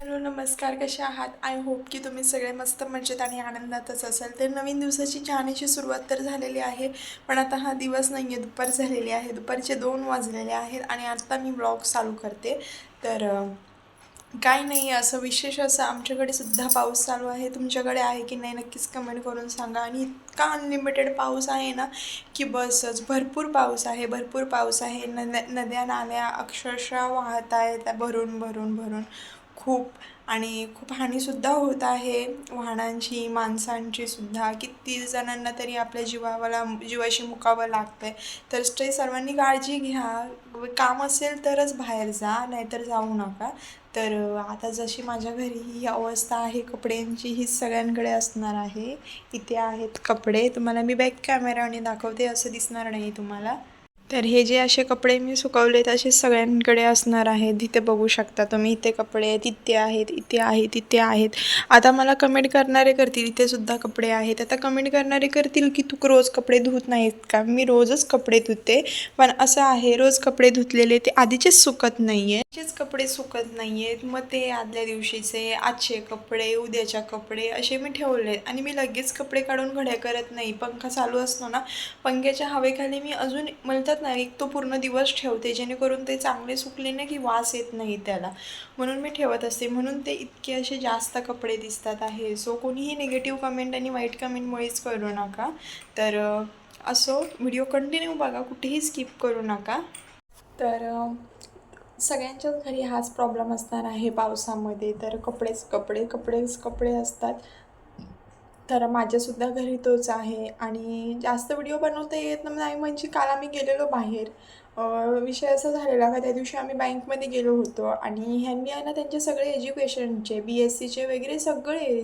Hello नमस्कार कसे आहात? आय होप की तुम्ही सगळे मस्त मजेत आणि आनंदातच असाल. तर नवीन दिवसाची छानशी सुरुवात तर झालेली आहे पण आता हा दिवस नाही आहे दुपार झालेली आहे. दुपारचे दोन वाजलेले आहेत आणि आत्ता मी ब्लॉग चालू करते. तर काय काही नाही असं विशेष असं आमच्याकडे सुद्धा पाऊस चालू आहे. तुमच्याकडे आहे की नाही नक्कीच कमेंट करून सांगा. आणि इतका अनलिमिटेड पाऊस आहे ना की बसच भरपूर पाऊस आहे भरपूर पाऊस आहे. नद्या नद्या नाल्या अक्षरशः वाहत आहेत भरून भरून भरून. खूप आणि खूप हानीसुद्धा होत आहे. वाहनांची माणसांची सुद्धा. किती जणांना तरी आपल्या जीवावाला जीवाशी मुकावं लागतं आहे तर ते सर्वांनी काळजी घ्या. काम असेल तरच बाहेर जा नाहीतर जाऊ नका. तर आता जशी माझ्या घरी ही अवस्था आहे कपड्यांची ही सगळ्यांकडे असणार आहे. इथे आहेत कपडे. तुम्हाला मी बॅक कॅमेराने दाखवते असं दिसणार नाही तुम्हाला. तर हे जे असे कपडे मी सुकवले असे सगळ्यांकडे असणार आहेत. तिथे बघू शकता तुम्ही इथे कपडे तिथे आहेत इथे आहेत इथे आहेत. आता मला कमेंट करणारे करतील इथे सुद्धा कपडे आहेत. आता कमेंट करणारे करतील की तू रोज कपडे धुत नाहीत का? मी रोजच कपडे धुते. पण असं आहे रोज कपडे धुतलेले ते आधीचेच सुकत नाही आहे तेच कपडे सुकत नाही आहेत मग ते आदल्या दिवशीचे आजचे कपडे उद्याच्या कपडे असे मी ठेवले आणि मी लगेच कपडे काढून घड्या करत नाही. पंखा चालू असतो ना पंख्याच्या हवेखाली मी अजून म्हणतात ना एक तो पूर्ण दिवस ठेवते जेणेकरून ते चांगले सुकले ना की वास येत नाही त्याला. म्हणून मी ठेवत असते. म्हणून ते इतके असे जास्त कपडे दिसतात आहे. सो कोणीही निगेटिव्ह कमेंट आणि वाईट कमेंटमुळेच करू नका. तर असो व्हिडिओ कंटिन्यू बघा. कुठेही स्किप करू नका. तर सगळ्यांच्याच घरी हाच प्रॉब्लेम असणार आहे पावसामध्ये. तर कपडेच कपडे कपडेच कपडे असतात. तर माझ्यासुद्धा घरी तोच आहे. आणि जास्त व्हिडिओ बनवता येत नाही म्हणजे काल आम्ही गेलेलो बाहेर. विषय असा झालेला का त्या दिवशी आम्ही बँकमध्ये गेलो होतो आणि ह्यांनी आहे ना त्यांचे सगळे एज्युकेशनचे बी एस सीचे वगैरे सगळे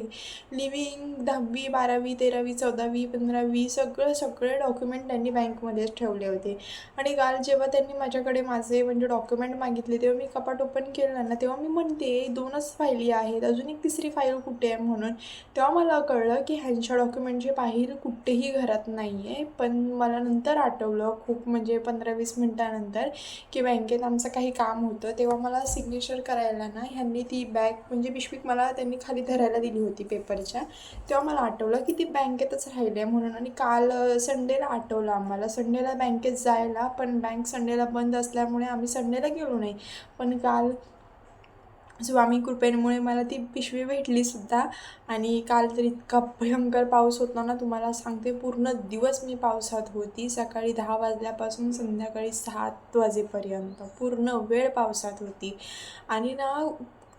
लिव्हिंग दहावी बारावी तेरावी चौदावी पंधरावी सगळं सगळे डॉक्युमेंट त्यांनी बँकमध्येच ठेवले होते. आणि काल जेव्हा त्यांनी माझ्याकडे माझे म्हणजे डॉक्युमेंट मागितले तेव्हा मी कपाट ओपन केलं ना तेव्हा मी म्हणते दोनच फायली आहेत अजून एक तिसरी फाईल कुठे आहे? म्हणून तेव्हा मला कळलं की ह्यांच्या डॉक्युमेंटची फाईल कुठेही घरात नाही आहे पण मला नंतर आठवलं खूप म्हणजे पंधरा वीस त्यानंतर की बँकेत आमचं काही काम होतं तेव्हा मला सिग्नेचर करायला ना ह्यांनी ती बॅग म्हणजे पिशवीक मला त्यांनी खाली धरायला दिली होती पेपरच्या तेव्हा मला आठवलं की ती बँकेतच राहिली आहे म्हणून आणि काल संडेला आठवलं आम्हाला. संडेला बँकेत जायला पण बँक संडेला बंद असल्यामुळे आम्ही संडेला गेलो नाही. पण काल स्वामी कृपेमुळे मला ती पिशवी भेटलीसुद्धा आणि काल तर इतका भयंकर पाऊस होता ना तुम्हाला सांगते पूर्ण दिवस मी पावसात होती. सकाळी दहा वाजल्यापासून संध्याकाळी सात वाजेपर्यंत पूर्ण वेळ पावसात होती. आणि ना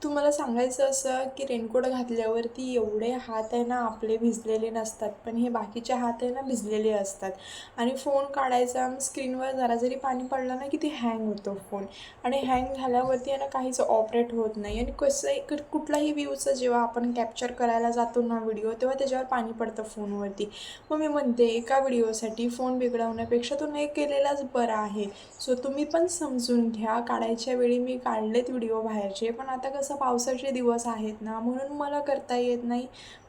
तुम्हाला सांगायचं असं की रेनकोट घातल्यावरती एवढे हात आहे ना आपले भिजलेले नसतात. पण हे बाकीचे हात आहे ना भिजलेले असतात. आणि फोन काढायचा स्क्रीनवर जरा जरी पाणी पडलं ना की ते हँग होतो फोन. आणि हँग झाल्यावरती आहे ना काहीच ऑपरेट होत नाही. आणि कसं क- कुठलाही व्ह्यूचं जेव्हा आपण कॅप्चर करायला जातो ना व्हिडिओ तेव्हा त्याच्यावर पाणी पडतं फोनवरती. मग मी म्हणते एका व्हिडिओसाठी फोन बिघडवण्यापेक्षा तो नाही केलेलाच बरा आहे. सो तुम्ही पण समजून घ्या. काढायच्या वेळी मी काढलेत व्हिडिओ बाहेरचे पण आता कसं पावसाचे दिवस आहेत ना म्हणून मला करता येत नाही.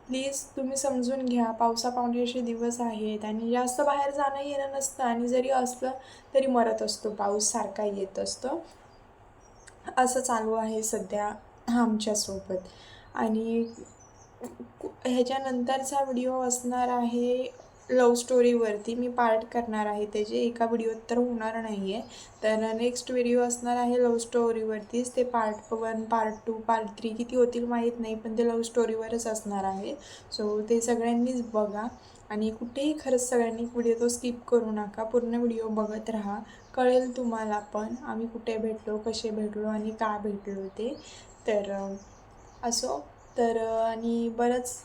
प्लीज तुम्ही समजून घ्या पावसा पावसाचे दिवस आहेत आणि जास्त बाहेर जाणं येणं नसतं आणि जरी असलं तरी मरत असतो पाऊस सारखा येत असतो. असं चालू आहे सध्या आमच्यासोबत आणि ह्याच्यानंतरचा व्हिडिओ असणार आहे लव स्टोरीवरती मी पार्ट करणार आहे. त्याचे एका व्हिडिओत तर होणार नाही आहे तर नेक्स्ट व्हिडिओ असणार आहे लव स्टोरीवरतीच ते part one part two part three किती होतील माहीत नाही पण ते लव स्टोरीवरच असणार आहे. सो ते सगळ्यांनीच बघा. आणि कुठेही खरंच सगळ्यांनी व्हिडिओ तो स्किप करू नका. पूर्ण व्हिडिओ बघत राहा. कळेल तुम्हाला पण आम्ही कुठे भेटलो कसे भेटलो आणि का भेटलो ते. तर असो. तर आणि बरंच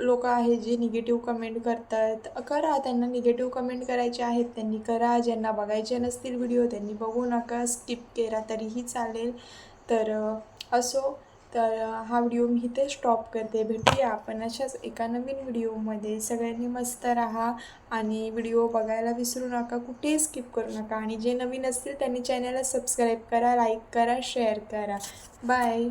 लोक आहेत जे निगेटिव्ह कमेंट करतात. करा त्यांना निगेटिव्ह कमेंट करायचे आहेत त्यांनी करा. ज्यांना बघायचे नसतील व्हिडिओ त्यांनी बघू नका स्किप केला तरीही चालेल. तर असो. तर हा व्हिडिओ मी इथे स्टॉप करते. भेटूया आपण अशाच एका नवीन व्हिडिओमध्ये सगळ्यांनी मस्त राहा आणि व्हिडिओ बघायला विसरू नका कुठेही स्किप करू नका. आणि जे नवीन असतील त्यांनी चॅनलला सबस्क्राईब करा लाईक करा शेअर करा. बाय